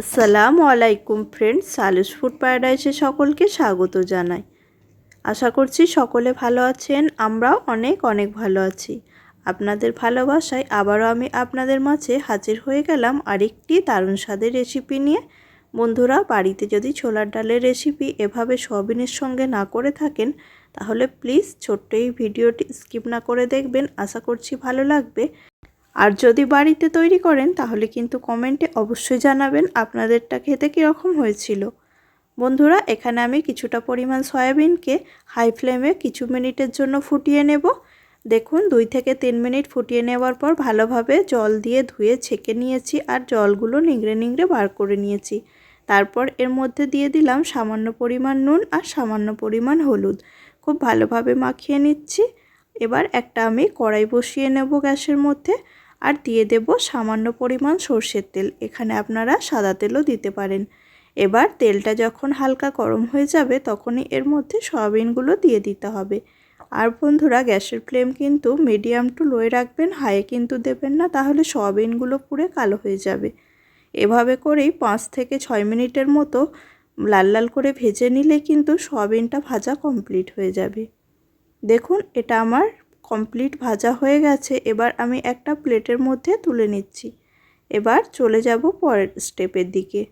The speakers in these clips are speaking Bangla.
আসসালামু আলাইকুম ফ্রেন্ডস সালুস ফুড প্যারাডাইসে সকলকে স্বাগত জানাই। আশা করছি সকলে ভালো আছেন, আমরাও অনেক অনেক ভালো আছি। আপনাদের ভালোবাসায় আবারও আমি আপনাদের মাঝে হাজির হয়ে গেলাম আরেকটি দারুণ স্বাদের রেসিপি নিয়ে। বন্ধুরা, বাড়িতে যদি ছোলার ডালের রেসিপি এভাবে সয়াবিনের সঙ্গে না করে থাকেন, তাহলে প্লিজ ছোট্ট এই ভিডিওটি স্কিপ না করে দেখবেন। আশা করছি ভালো লাগবে। আর যদি বাড়িতে তৈরি করেন, তাহলে কিন্তু কমেন্টে অবশ্যই জানাবেন আপনাদেরটা খেতে কীরকম হয়েছিল। বন্ধুরা, এখানে আমি কিছুটা পরিমাণ সয়াবিনকে হাই ফ্লেমে কিছু মিনিটের জন্য ফুটিয়ে নেব। দেখুন, দুই থেকে তিন মিনিট ফুটিয়ে নেওয়ার পর ভালোভাবে জল দিয়ে ধুয়ে ছেঁকে নিয়েছি আর জলগুলো নিংড়ে নিংড়ে বার করে নিয়েছি। তারপর এর মধ্যে দিয়ে দিলাম সামান্য পরিমাণ নুন আর সামান্য পরিমাণ হলুদ। খুব ভালোভাবে মাখিয়ে নিচ্ছি। এবার একটা আমি কড়াই বসিয়ে নেব গ্যাসের মধ্যে। আর দিয়ে দেব সামান্য পরিমাণ সর্ষের তেল। এখানে আপনারা সাদা তেলও দিতে পারেন। এবার তেলটা যখন হালকা গরম হয়ে যাবে, তখনই এর মধ্যে সয়াবিনগুলো দিয়ে দিতে হবে। আর বন্ধুরা, গ্যাসের ফ্লেম কিন্তু মিডিয়াম টু লোয়ে রাখবেন, হাইয়ে কিন্তু দেবেন না, তাহলে সয়াবিনগুলো পুড়ে কালো হয়ে যাবে। এভাবে করেই পাঁচ থেকে ছয় মিনিটের মতো লাল লাল করে ভেজে নিলে কিন্তু সয়াবিনটা ভাজা কমপ্লিট হয়ে যাবে। দেখুন, এটা আমার কমপ্লিট ভাজা হয়ে গেছে, এবার আমি একটা প্লেটের মধ্যে তুলে নিচ্ছি। এবার চলে যাব পরের স্টেপের দিকে।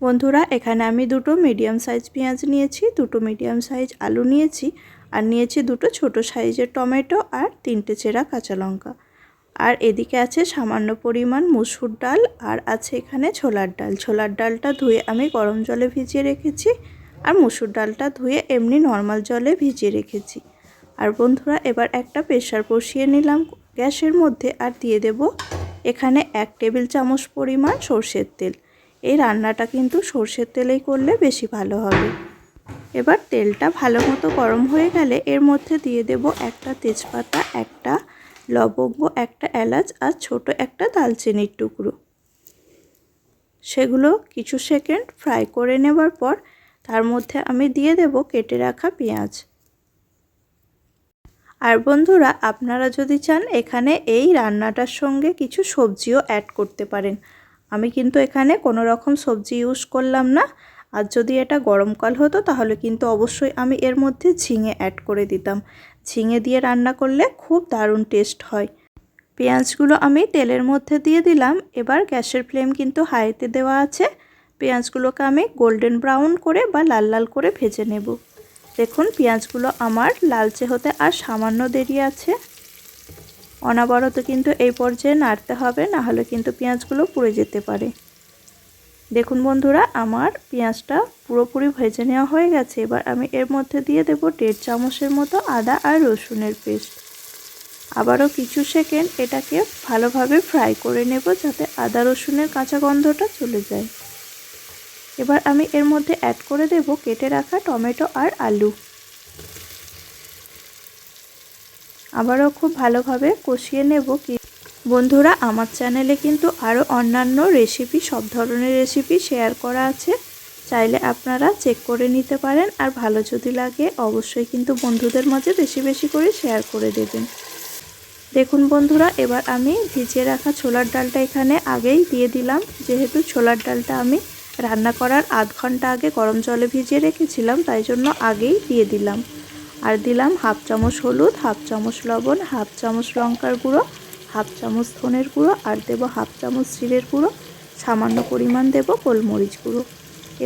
বন্ধুরা, এখানে আমি দুটো মিডিয়াম সাইজ পেঁয়াজ নিয়েছি, দুটো মিডিয়াম সাইজ আলু নিয়েছি, আর নিয়েছি দুটো ছোট সাইজের টমেটো আর তিনটে চেরা কাঁচা লঙ্কা। আর এদিকে আছে সামান্য পরিমাণ মুসুর ডাল, আর আছে এখানে ছোলার ডাল। ছোলার ডালটা ধুয়ে আমি গরম জলে ভিজিয়ে রেখেছি। আর মুসুর ডালটা ধুয়ে এমনি নর্মাল জলে ভিজিয়ে রেখেছি। আর বন্ধুরা, এবার একটা প্রেশার বসিয়ে নিলাম গ্যাসের মধ্যে আর দিয়ে দেব এখানে এক টেবিল চামচ পরিমাণ সর্ষের তেল। এই রান্নাটা কিন্তু সর্ষের তেলেই করলে বেশি ভালো হবে। এবার তেলটা ভালো মতো গরম হয়ে গেলে এর মধ্যে দিয়ে দেব একটা তেজপাতা, একটা লবঙ্গ, একটা এলাচ আর ছোট একটা দালচিনির টুকরো। সেগুলো কিছু সেকেন্ড ফ্রাই করে নেবার পর তার মধ্যে আমি দিয়ে দেব কেটে রাখা পেঁয়াজ। আর বন্ধুরা, আপনারা যদি চান এখানে এই রান্নাটার সঙ্গে কিছু সবজিও অ্যাড করতে পারেন। আমি কিন্তু এখানে কোনো রকম সবজি ইউজ করলাম না। আর যদি এটা গরমকাল হতো, তাহলে কিন্তু অবশ্যই আমি এর মধ্যে ঝিঙে অ্যাড করে দিতাম। ঝিঙে দিয়ে রান্না করলে খুব দারুণ টেস্ট হয়। পেঁয়াজগুলো আমি তেলের মধ্যে দিয়ে দিলাম। এবার গ্যাসের ফ্লেম কিন্তু হাইতে দেওয়া আছে। পেঁয়াজগুলোকে আমি গোল্ডেন ব্রাউন করে বা লাল লাল করে ভেজে নেব। দেখুন, পেঁয়াজগুলো আমার লালচে হতে আর সামান্য দেরি আছে। অনাবরত কিন্তু এই পর্যায়ে নাড়তে হবে না হলে কিন্তু পেঁয়াজগুলো পুড়ে যেতে পারে। দেখুন বন্ধুরা, আমার পেঁয়াজটা পুরোপুরি ভেজে নেওয়া হয়ে গেছে। এবার আমি এর মধ্যে দিয়ে দেব দেড় চামচের মতো আদা আর রসুনের পেস্ট। আবারও কিছু সেকেন্ড এটাকে ভালোভাবে ফ্রাই করে নেব যাতে আদা রসুনের কাঁচা গন্ধটা চলে যায়। এবার আমি এর মধ্যে অ্যাড করে দেব কেটে রাখা টমেটো আর আলু। আবারও খুব ভালোভাবে কষিয়ে নেব কি। বন্ধুরা, আমার চ্যানেলে কিন্তু আরও অন্যান্য রেসিপি সব ধরনের রেসিপি শেয়ার করা আছে। চাইলে আপনারা চেক করে নিতে পারেন। আর ভালো যদি লাগে, অবশ্যই কিন্তু বন্ধুদের মাঝে বেশি বেশি করে শেয়ার করে দেবেন। দেখুন বন্ধুরা, এবার আমি ভিজিয়ে রাখা ছোলার ডালটা এখানে আগেই দিয়ে দিলাম। যেহেতু ছোলার ডালটা আমি রান্না করার আধ ঘণ্টা আগে গরম জলে ভিজিয়ে রেখেছিলাম, তাই জন্য আগেই দিয়ে দিলাম। আর দিলাম হাফ চামচ হলুদ, হাফ চামচ লবণ, হাফ চামচ লঙ্কার গুঁড়ো, হাফ চামচ ধনের গুঁড়ো, আর দেব হাফ চামচ জিরের গুঁড়ো। সামান্য পরিমাণ দেব গোলমরিচ গুঁড়ো।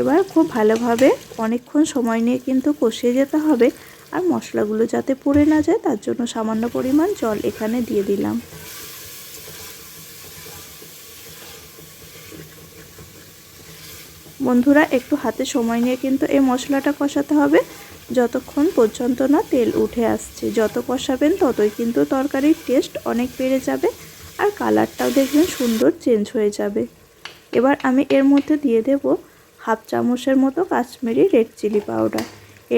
এবার খুব ভালোভাবে অনেকক্ষণ সময় নিয়ে কিন্তু কষিয়ে যেতে হবে, আর মশলাগুলো যাতে পুড়ে না যায়, তার জন্য সামান্য পরিমাণ জল এখানে দিয়ে দিলাম। বন্ধুরা, একটু হাতে সময় নিয়ে কিন্তু এই মশলাটা কষাতে হবে। যতক্ষণ পর্যন্ত না তেল উঠে আসছে। যত কষাবেন ততই কিন্তু তরকারির টেস্ট অনেক বেড়ে যাবে আর কালারটাও দেখবেন সুন্দর চেঞ্জ হয়ে যাবে। এবার আমি এর মধ্যে দিয়ে দেব হাফ চামচের মতো কাশ্মীরি রেড চিলি পাউডার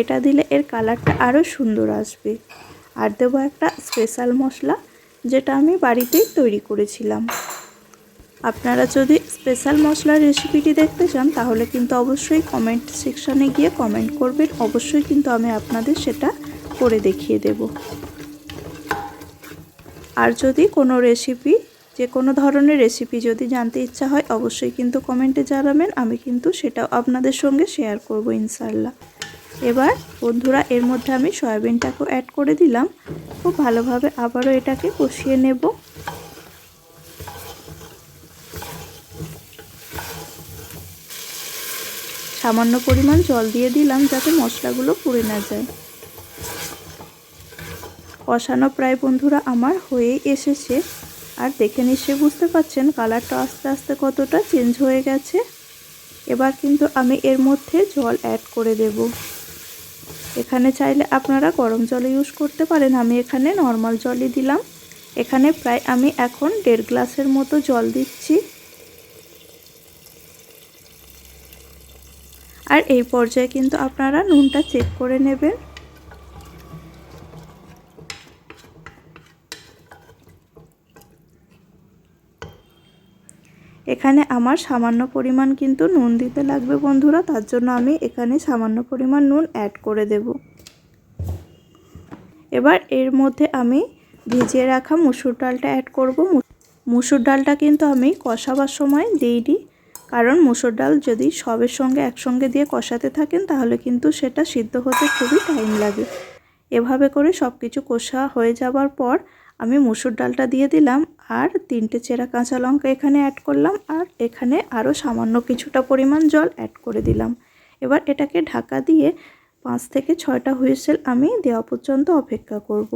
এটা দিলে এর কালারটা আরও সুন্দর আসবে। আর দেবো একটা স্পেশাল মশলা, যেটা আমি বাড়িতেই তৈরি করেছিলাম। আপনারা যদি স্পেশাল মশলার রেসিপিটি দেখতে চান, তাহলে কিন্তু অবশ্যই কমেন্ট সেকশানে গিয়ে কমেন্ট করবেন। অবশ্যই কিন্তু আমি আপনাদের সেটা করে দেখিয়ে দেব। আর যদি কোনো রেসিপি যে কোনো ধরনের রেসিপি যদি জানতে ইচ্ছা হয়, অবশ্যই কিন্তু কমেন্টে জানাবেন। আমি কিন্তু সেটাও আপনাদের সঙ্গে শেয়ার করব ইনশাল্লাহ এবার বন্ধুরা, এর মধ্যে আমি সয়াবিনটাকেও অ্যাড করে দিলাম। খুব ভালোভাবে আবারও এটাকে কষিয়ে নেব। সামান্য পরিমাণ জল দিয়ে দিলাম যাতে মশলাগুলো পুড়ে না যায়। কষানো প্রায় বন্ধুরা আমার হয়েই এসেছে। আর দেখে নিশ্চয়ই বুঝতে পাচ্ছেন কালারটা আস্তে আস্তে কতটা চেঞ্জ হয়ে গেছে। এবার কিন্তু আমি এর মধ্যে জল অ্যাড করে দেব। এখানে চাইলে আপনারা গরম জল ইউজ করতে পারেন। আমি এখানে নর্মাল জলই দিলাম। এখানে প্রায় আমি এখন দেড় গ্লাসের মতো জল দিচ্ছি। আর এই পর্যায়ে কিন্তু আপনারা নুনটা চেক করে নেবেন। এখানে আমার সামান্য পরিমাণ কিন্তু নুন দিতে লাগবে বন্ধুরা, তার জন্য আমি এখানে সামান্য পরিমাণ নুন অ্যাড করে দেব। এবার এর মধ্যে আমি ভিজিয়ে রাখা মুসুর ডালটা অ্যাড করব। মুসুর ডালটা কিন্তু আমি কষাবার সময় দিইনি কারণ মুসুর ডাল যদি সবের সঙ্গে একসঙ্গে দিয়ে কষাতে থাকেন, তাহলে কিন্তু সেটা সিদ্ধ হতে খুবই টাইম লাগে। এভাবে করে সব কিছু কষা হয়ে যাবার পর আমি মুসুর ডালটা দিয়ে দিলাম আর তিনটে চেরা কাঁচা লঙ্কা এখানে অ্যাড করলাম আর এখানে আরও সামান্য কিছুটা পরিমাণ জল অ্যাড করে দিলাম। এবার এটাকে ঢাকা দিয়ে পাঁচ থেকে ছয়টা হুইসেল আমি দেওয়া পর্যন্ত অপেক্ষা করব।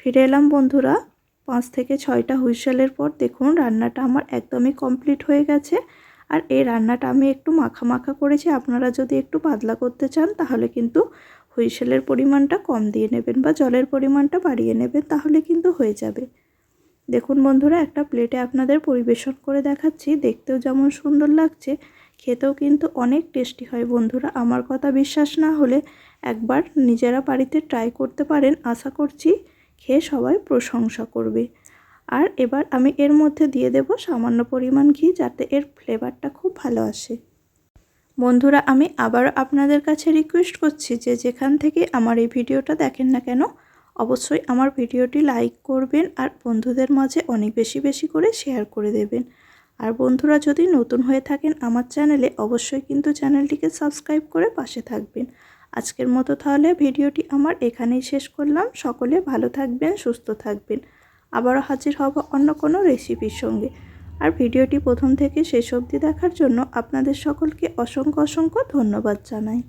ফিরে এলাম বন্ধুরা, পাঁচ থেকে ছয়টা হুইসেলের পর দেখুন রান্নাটা আমার একদমই কমপ্লিট হয়ে গেছে। আর এই রান্নাটা আমি একটু মাখা মাখা করেছি। আপনারা যদি একটু পাতলা করতে চান, তাহলে কিন্তু হুইসেলের পরিমাণটা কম দিয়ে নেবেন বা জলের পরিমাণটা বাড়িয়ে নেবেন, তাহলে কিন্তু হয়ে যাবে। দেখুন বন্ধুরা, একটা প্লেটে আপনাদের পরিবেশন করে দেখাচ্ছি। দেখতেও যেমন সুন্দর লাগছে, খেতেও কিন্তু অনেক টেস্টি হয় বন্ধুরা। আমার কথা বিশ্বাস না হলে একবার নিজেরা বাড়িতে ট্রাই করতে পারেন। আশা করছি, খেয়ে সবাই প্রশংসা করবে। আর এবার আমি এর মধ্যে দিয়ে দেব সামান্য পরিমাণ ঘি যাতে এর ফ্লেভারটা খুব ভালো আসে। বন্ধুরা, আমি আবার আপনাদের কাছে রিকোয়েস্ট করছি যে যেখান থেকে আমার এই ভিডিওটা দেখেন না কেন, অবশ্যই আমার ভিডিওটি লাইক করবেন আর বন্ধুদের মাঝে অনেক বেশি বেশি করে শেয়ার করে দেবেন। আর বন্ধুরা, যদি নতুন হয়ে থাকেন আমার চ্যানেলে অবশ্যই কিন্তু চ্যানেলটিকে সাবস্ক্রাইব করে পাশে থাকবেন। আজকের মতো তাহলে ভিডিওটি আমার এখানেই শেষ করলাম। সকলে ভালো থাকবেন, সুস্থ থাকবেন। আবারও হাজির হব অন্য কোনো রেসিপির সঙ্গে। আর ভিডিওটি প্রথম থেকে শেষ অবধি দেখার জন্য আপনাদের সকলকে অসংখ্য অসংখ্য ধন্যবাদ জানাই।